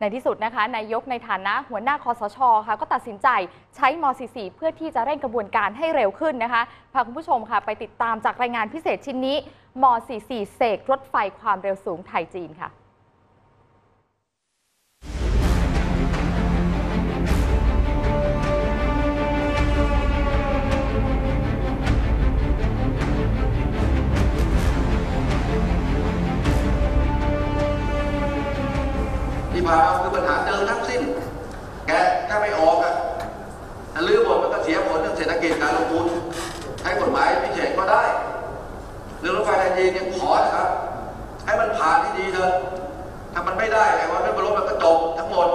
ในที่สุดนะคะนายกในฐานะหัวหน้าคอสชค่ะก็ตัดสินใจใช้ม .44 เพื่อที่จะเร่งกระบวนการให้เร็วขึ้นนะคะพาคุณผู้ชมค่ะไปติดตามจากรายงานพิเศษชิ้นนี้ม .44 เสกรถไฟความเร็วสูงไทยจีนค่ะ คือปัญหาเดิมทั้งสิ้น แกถ้าไม่ออกอะลื้อหมดมันก็เสียผลเรื่องเศรษฐกิจการลงทุนใช้กฎหมายพิเศษก็ได้เรื่องรถไฟไทยจีนเนี่ยขอนะครับ ให้มันผ่านที่ดีเถอะถ้ามันไม่ได้ไอ้วันนั้นมันลบมันก็จบทั้งหมด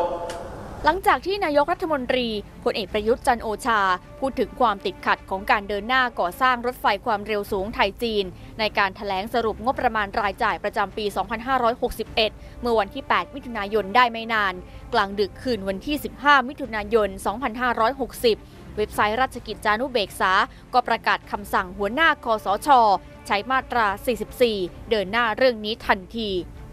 หลังจากที่นายกรัฐมนตรีพลเอกประยุทธ์จันโอชา พูดถึงความติดขัดของการเดินหน้าก่อสร้างรถไฟความเร็วสูงไทยจีน ในการถแถลงสรุปงบประมาณรายจ่ายประจำปี 2561 เมื่อวันที่ 8 มิถุนายนได้ไม่นาน กลางดึกคืนวันที่ 15 มิถุนายน 2560 เว็บไซต์ราชกิจจานุเบกษา ก็ประกาศคำสั่งหัวหน้าคอสช ใช้มาตรา 44 เดินหน้าเรื่องนี้ทันที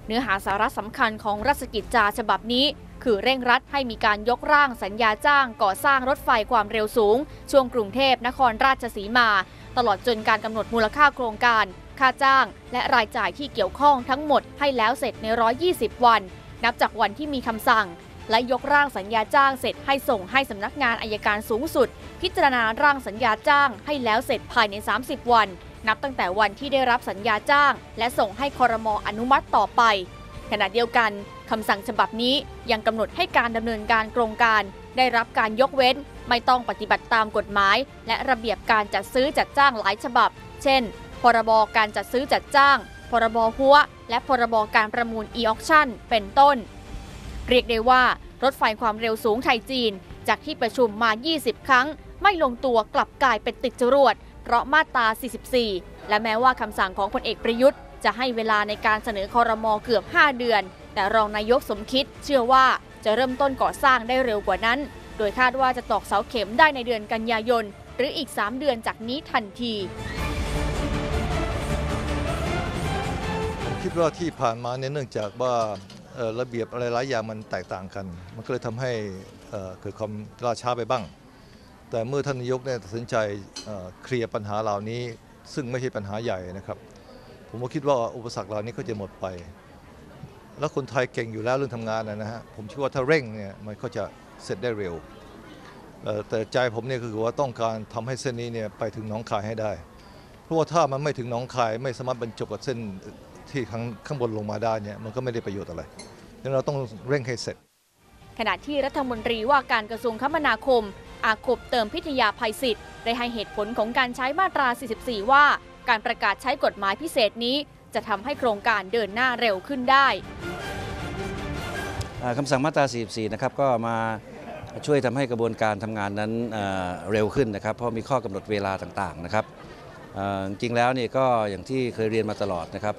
เนื้อหาสาระสำคัญของราชกิจจาฉบับนี้ คือเร่งรัดให้มีการยกร่างสัญญาจ้างก่อสร้างรถไฟความเร็วสูง ช่วงกรุงเทพนครราชสีมา ตลอดจนการกำหนดมูลค่าโครงการ ค่าจ้าง และรายจ่ายที่เกี่ยวข้องทั้งหมดให้แล้วเสร็จใน 120 วัน นับจากวันที่มีคำสั่ง และยกร่างสัญญาจ้างเสร็จให้ส่งให้สำนักงานอายการสูงสุด พิจารณาร่างสัญญาจ้างให้แล้วเสร็จภายใน 30 วัน นับตั้งแต่วันที่ได้รับสัญญาจ้าง และส่งให้คอรมออนุมัติต่อไป ขณะเดียวกันคำสั่งฉบับนี้ยังกำหนดให้การดำเนินการโครงการ ได้รับการยกเว้น ไม่ต้องปฏิบัติตามกฎหมาย และระเบียบการจัดซื้อจัดจ้างหลายฉบับ เช่น พรบการจัดซื้อจัดจ้าง พรบหัว และพรบการประมูล e-auction เป็นต้น เรียกได้ว่ารถไฟความเร็วสูงไทยจีน จากที่ประชุมมา 20 ครั้ง ไม่ลงตัวกลับกลายเป็นติดจรวด เพราะมาตรา 44 และแม้ว่าคำสั่งของพลเอกประยุทธ์ จะให้เวลาในการเสนอคอรมอเกือบ 5 เดือน แต่รองนายกสมคิดเชื่อว่าจะเริ่มต้นก่อสร้างได้เร็วกว่านั้น โดยคาดว่าจะตอกเสาเข็มได้ในเดือนกันยายน หรืออีก 3 เดือนจากนี้ทันทีผมคิดว่าที่ผ่านมาเนี่ยเนื่องจากว่าระเบียบอะไรหลายอย่างมันแตกต่างกัน มันก็เลยทำให้เกิดความล่าช้าไปบ้าง แต่เมื่อท่านนายกเนี่ยตัดสินใจเคลียร์ปัญหาเหล่านี้ ซึ่งไม่ใช่ปัญหาใหญ่นะครับ ผมก็คิดว่าอุปสรรคเหล่านี้ก็จะหมดไป แล้วคนไทยเก่งอยู่แล้วเรื่องทำงานนะฮะผมเชื่อว่าถ้าเร่งเนี่ยมันก็จะเสร็จได้เร็วเอ่อแต่ใจผมเนี่ยคือว่าต้องการทำให้เส้นนี้เนี่ยไปถึงหนองคายให้ได้ เพราะว่าถ้ามันไม่ถึงหนองคายไม่สามารถบรรจบกับเส้นที่ข้างข้างบนลงมาได้เนี่ยมันก็ไม่ได้ประโยชน์อะไรดังนั้นเราต้องเร่งให้เสร็จ ขณะที่รัฐมนตรีว่าการกระทรวงคมนาคม อาคบเติมพิทยาภัยศิษย์ได้ให้เหตุผลของการใช้มาตรา 44 ว่า การประกาศใช้กฎหมายพิเศษนี้ จะทำให้โครงการเดินหน้าเร็วขึ้นได้อ่าคำสั่งมาตรา 44 นะครับก็มาช่วยทำให้กระบวนการทำงานนั้นเอ่อเร็วขึ้นนะครับ เพราะมีข้อกำหนดเวลาต่างๆนะครับเอ่อจริงๆแล้วเนี่ยก็อย่างที่เคยเรียนมาตลอดนะครับ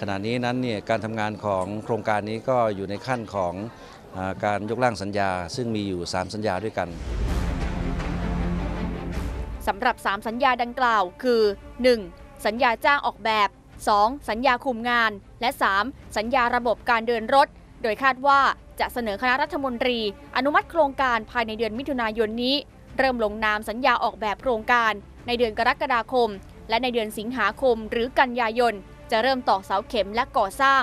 ขณะนี้นั้นเนี่ยการทำงานของโครงการนี้ก็อยู่ในขั้นของอาการยกร่างสัญญา ซึ่งมีอยู่ 3 สัญญาด้วยกันสำหรับ 3 สัญญาดังกล่าวคือ 1. สัญญาจ้างออกแบบ 2. สัญญาคุมงาน และ 3. สัญญาระบบการเดินรถ โดยคาดว่าจะเสนอคณะรัฐมนตรี อนุมัติโครงการภายในเดือนมิถุนายนนี้ เริ่มลงนามสัญญาออกแบบโครงการ ในเดือนกรกฎาคม และในเดือนสิงหาคม หรือกันยายน จะเริ่มตอกเสาเข็มและก่อสร้าง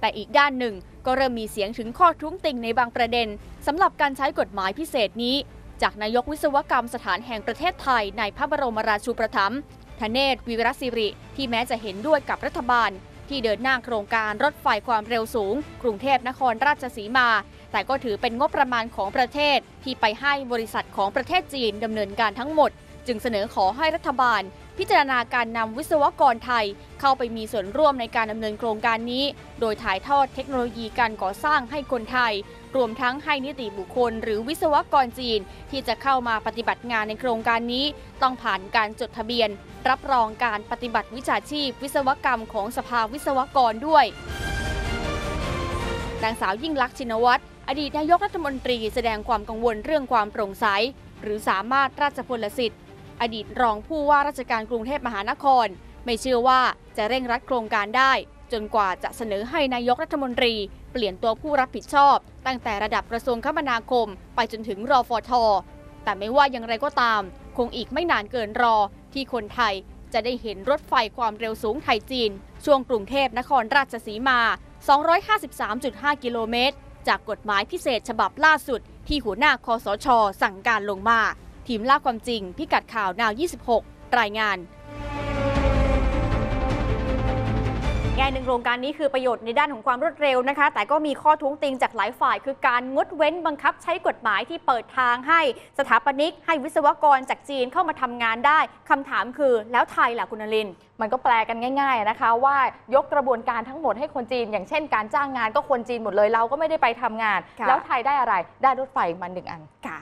แต่อีกด้านหนึ่งก็เริ่มมีเสียงถึงข้อทุ้งติงในบางประเด็นสำหรับการใช้กฎหมายพิเศษนี้ จากนายกวิศวกรรมสถานแห่งประเทศไทยในพระบรมราชูปถัมภ์ ธเนศวิวรศิริ ที่แม้จะเห็นด้วยกับรัฐบาล ที่เดินหน้าโครงการรถไฟความเร็วสูง กรุงเทพนครราชสีมา แต่ก็ถือเป็นงบประมาณของประเทศ ที่ไปให้บริษัทของประเทศจีนดำเนินการทั้งหมด จึงเสนอขอให้รัฐบาล พิจารณาการนำวิศวกรไทย เข้าไปมีส่วนร่วมในการดำเนินโครงการนี้ โดยถ่ายทอดเทคโนโลยีการก่อสร้างให้คนไทย รวมทั้งให้นิติบุคคล หรือวิศวกรจีน ที่จะเข้ามาปฏิบัติงานในโครงการนี้ ต้องผ่านการจดทะเบียน รับรองการปฏิบัติวิชาชีพ วิศวกรรมของสภาวิศวกรด้วยนางสาวยิ่งลักษณ์ชินวัตรอดีตนายกรัฐมนตรีแสดงความกังวลเรื่องความโปร่งใส หรือสามารถราชพลสิทธิ์ อดีตรองผู้ว่าราชการกรุงเทพมหานคร ไม่เชื่อว่าจะเร่งรัดโครงการได้ จนกว่าจะเสนอให้นายกรัฐมนตรี เปลี่ยนตัวผู้รับผิดชอบ ตั้งแต่ระดับกระทรวงคมนาคม ไปจนถึงรอฟทแต่ไม่ว่าอย่างไรก็ตาม คงอีกไม่นานเกินรอที่คนไทยจะได้เห็นรถไฟความเร็วสูงไทยจีน ช่วงกรุงเทพนครราชสีมา 253.5 กิโลเมตร จากกฎหมายพิเศษฉบับล่าสุดที่หัวหน้าคอสช สั่งการลงมา ทีมล่าความจริง พิกัดข่าวนาว 26 รายงานแง่หนึ่งโครงการนี้คือประโยชน์ในด้านของความรวดเร็วนะคะ แต่ก็มีข้อท้วงติงจากหลายฝ่าย คือการงดเว้นบังคับใช้กฎหมายที่เปิดทางให้สถาปนิก ให้วิศวกรจากจีนเข้ามาทำงานได้คำถามคือแล้วไทยล่ะคุณนลินทร์มันก็แปลกันง่าย ๆนะคะ ว่ายกกระบวนการทั้งหมดให้คนจีน อย่างเช่นการจ้างงานก็คนจีนหมดเลยเราก็ไม่ได้ไปทำงานค่ะแล้วไทยได้อะไรได้รถไฟมาหนึ่งอันค่ะ